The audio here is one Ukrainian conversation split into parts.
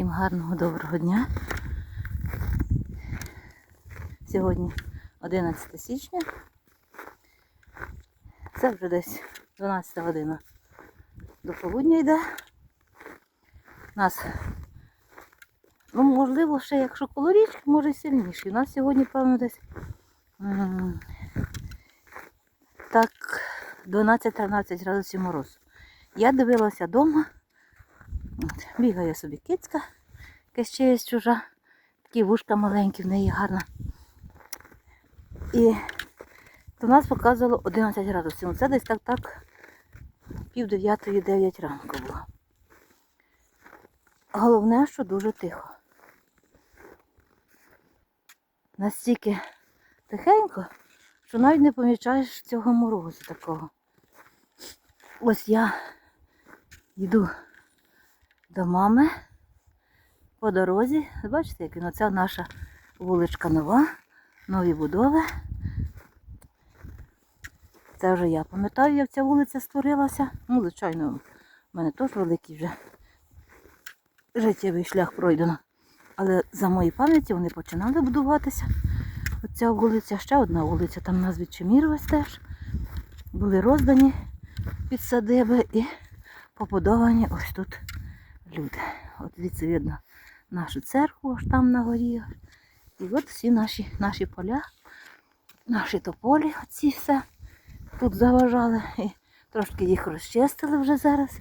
Всім гарного доброго дня. Сьогодні 11 січня. Це вже десь 12 година до полудня йде. Нас, ну, можливо, ще якщо коло річки, може сильніший. У нас сьогодні, певно, десь так 12-13 градусів морозу. Я дивилася вдома. От, бігає собі кицька, якась ще є чужа. Такі вушка маленькі, в неї гарна. І то нас показувало 11 градусів. Це десь так так пів дев'ятої, дев'ять ранку було. Головне, що дуже тихо. Настільки тихенько, що навіть не помічаєш цього морозу такого. Ось я йду до мами по дорозі. Бачите, як він? Це наша вуличка нова, нові будови. Це вже я пам'ятаю, як ця вулиця створилася. Ну, звичайно, в мене теж великий вже життєвий шлях пройдено. Але за моєю пам'яті вони починали будуватися. Оця вулиця, ще одна вулиця, там нас Чемірова теж. Були роздані під садиби і побудовані ось тут люди. От звідси видно нашу церкву аж там на горі. І от всі наші, наші поля, наші тополі, оці все тут заважали. І трошки їх розчистили вже зараз.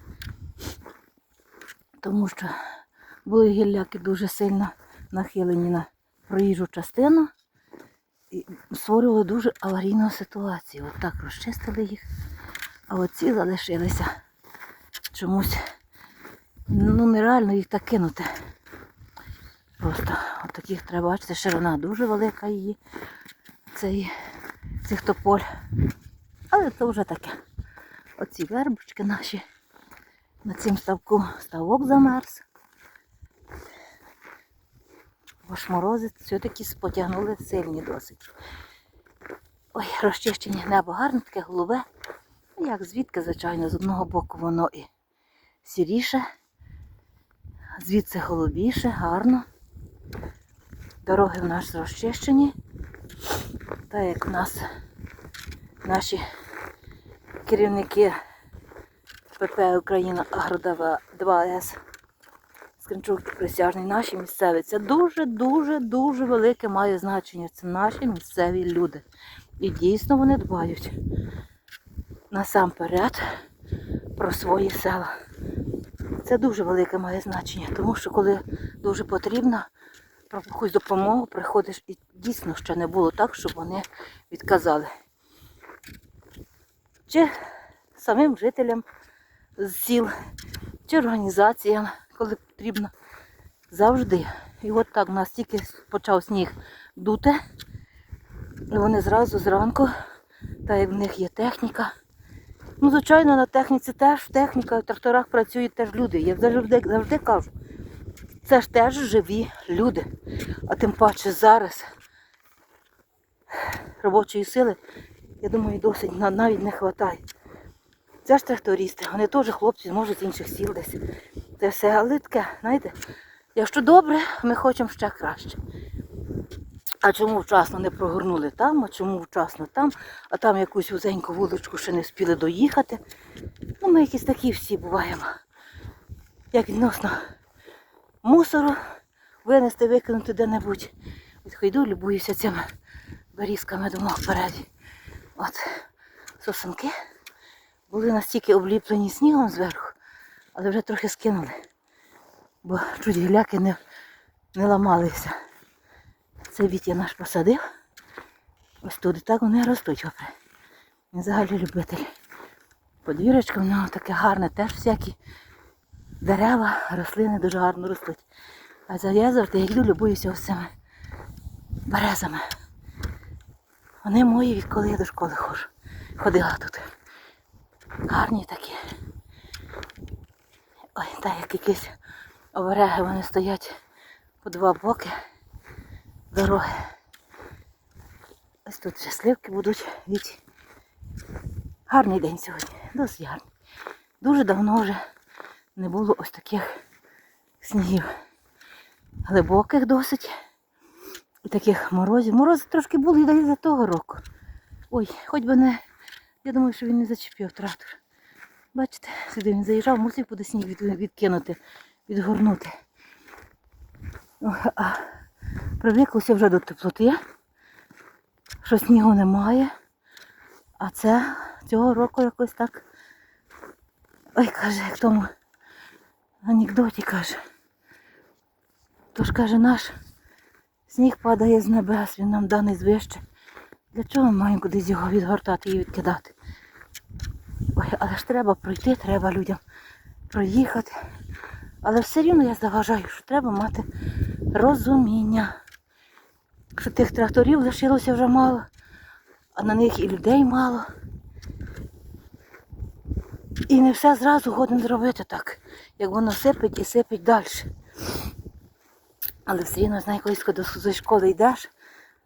Тому що були гілляки дуже сильно нахилені на проїжджу частину і створювали дуже аварійну ситуацію. От так розчистили їх, а оці залишилися чомусь. Ну, нереально їх так кинути. Просто от таких треба бачити, ширина дуже велика її, цей, цих тополь. Але це вже таке. Оці вербочки наші. На цім ставку ставок замерз. Бо ж морози все-таки спотягнули сильні досить. Ой, розчищені небо гарне, таке голубе. Ну, Як звідки, звичайно, з одного боку воно і сіріше, звідси голубіше, гарно. Дороги в нас розчищені. Так як в нас наші керівники ПП Україна Агродава 2С Скринчук присяжний, наші місцеві. Це дуже-дуже дуже велике має значення. Це наші місцеві люди. І дійсно вони дбають насамперед про свої села. Це дуже велике має значення, тому що коли дуже потрібно про якусь допомогу приходиш і дійсно ще не було так, щоб вони відказали. Чи самим жителям з сіл, чи організаціям, коли потрібно. Завжди. І от так у нас тільки почав сніг дути. Вони зразу зранку, так як в них є техніка. Ну, звичайно, на техніці теж техніка, в тракторах працюють теж люди. Я завжди, завжди кажу, це ж теж живі люди. А тим паче зараз робочої сили, я думаю, досить навіть не вистачає. Це ж трактористи, вони теж хлопці, може, з інших сіл десь. Це все, але таке, знаєте, якщо добре, ми хочемо ще краще. А чому вчасно не прогорнули там, а чому вчасно там, а там якусь вузеньку вуличку ще не встигли доїхати. Ну, ми якісь такі всі буваємо. Як відносно мусору винести, викинути де-небудь. От йду, любуюся цими берізками дома впереді. От сосенки були настільки обліплені снігом зверху, але вже трохи скинули. Бо чуть гіляки не, не ламалися. Це Вітя наш посадив. Ось тут і так вони ростуть опри. Він взагалі любитель. Подвірочка в нього таке гарне, теж всякі дерева, рослини дуже гарно ростуть. А за я йду, любуюся ось цими березами. Вони мої, відколи я до школи ходжу. Ходила тут. Гарні такі. Ой, так як якісь обереги вони стоять по два боки дороги. Ось тут вже сливки будуть від. Гарний день сьогодні, досить гарний. Дуже давно вже не було ось таких снігів. глибоких досить. І таких морозів. Морози трошки були і за того року. Ой, хоч би не. Я думаю, що він не зачепив трактор. Бачите, сюди він заїжджав, мусив куди сніг від, відкинути, відгорнути. Привиклося вже до теплоти, що снігу немає. А це цього року якось так. Ой, каже, як тому анекдоті каже. Тож каже, наш сніг падає з небес, він нам даний звище. Для чого ми маємо кудись його відгортати і відкидати? Ой, але ж треба пройти, треба людям проїхати. Але все рівно я заважаю, що треба мати розуміння. Що тих тракторів лишилося вже мало, а на них і людей мало. І не все зразу годен зробити так, як воно сипить і сипить далі. Але все рівно, знає, колись коли до школи йдеш,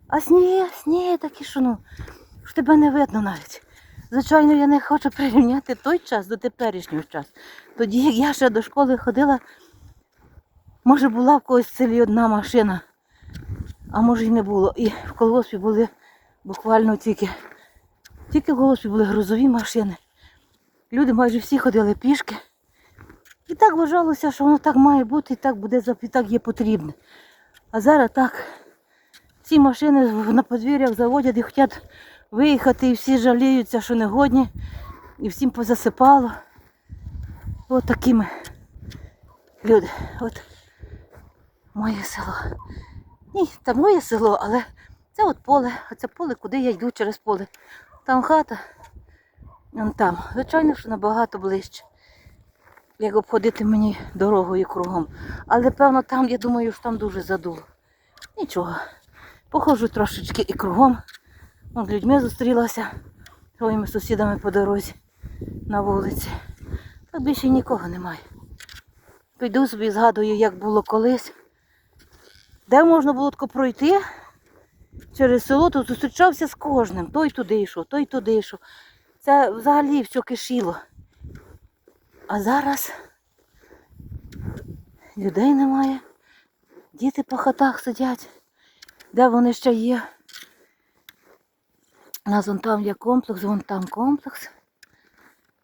а сніг, сніг такий, що ну, що тебе не видно навіть. Звичайно, я не хочу прирівняти той час до теперішнього часу. Тоді, як я ще до школи ходила, може була в когось в селі одна машина, а може й не було. І в колгоспі були буквально тільки, тільки в колгоспі були грузові машини. Люди майже всі ходили пішки. І так вважалося, що воно так має бути, і так буде і так є потрібне. А зараз так. Всі машини на подвір'ях заводять і хочуть виїхати, і всі жаліються, що не годні, і всім позасипало. От такі ми люди. От моє село. Ні, це моє село, але це от поле, оце поле, куди я йду через поле. Там хата, вон там. Звичайно, що набагато ближче. Як обходити мені дорогою кругом. Але певно там, я думаю, що там дуже задуло. Нічого. Походжу трошечки і кругом. З людьми зустрілася своїми сусідами по дорозі на вулиці. Так більше нікого немає. Піду собі, згадую, як було колись. Де можна було тако пройти через село, то зустрічався з кожним. Той туди йшов, той туди йшов. Це взагалі все кишіло. А зараз людей немає. Діти по хатах сидять. Де вони ще є? У нас вон там є комплекс, вон там комплекс.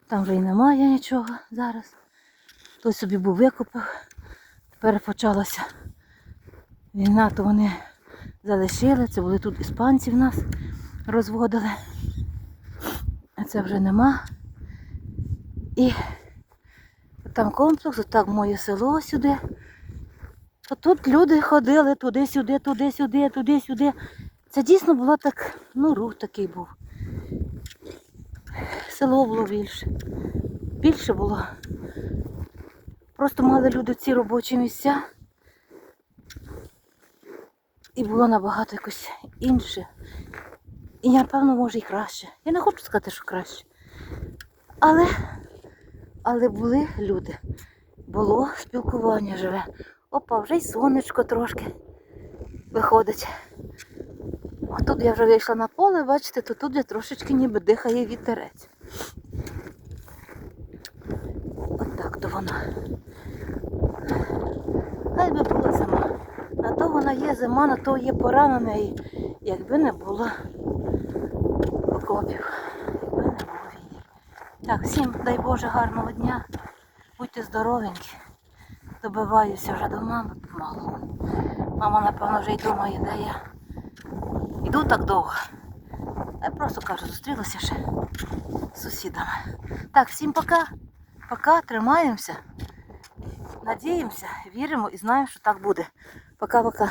Там вже й немає нічого зараз. Хтось собі був викупив. Тепер почалася війна, то вони залишили. Це були тут іспанці в нас розводили. А це вже нема. І там комплекс, отак моє село сюди. То тут люди ходили туди-сюди, туди-сюди, туди-сюди. Це дійсно було так, ну, рух такий був. Село було більше. Більше було. Просто мали люди ці робочі місця. І було набагато якось інше. І я, напевно, може і краще. Я не хочу сказати, що краще. Але, але були люди. Було спілкування живе. Опа, вже й сонечко трошки виходить. А тут я вже вийшла на поле, бачите, то тут я трошечки ніби дихає вітерець. От так то воно. Хай би була зима. На то вона є зима, на то є пора на неї. Якби не було окопів. Якби не було війни. Так, всім дай Боже гарного дня. Будьте здоровенькі. Добиваюся вже до мами помалу. Мама, напевно, вже й думає, де я. Йду так довго. Я просто кажу, зустрілася ще з сусідами. Так, всім пока. Пока, тримаємося. Надіємося, віримо і знаємо, що так буде. Пока-пока.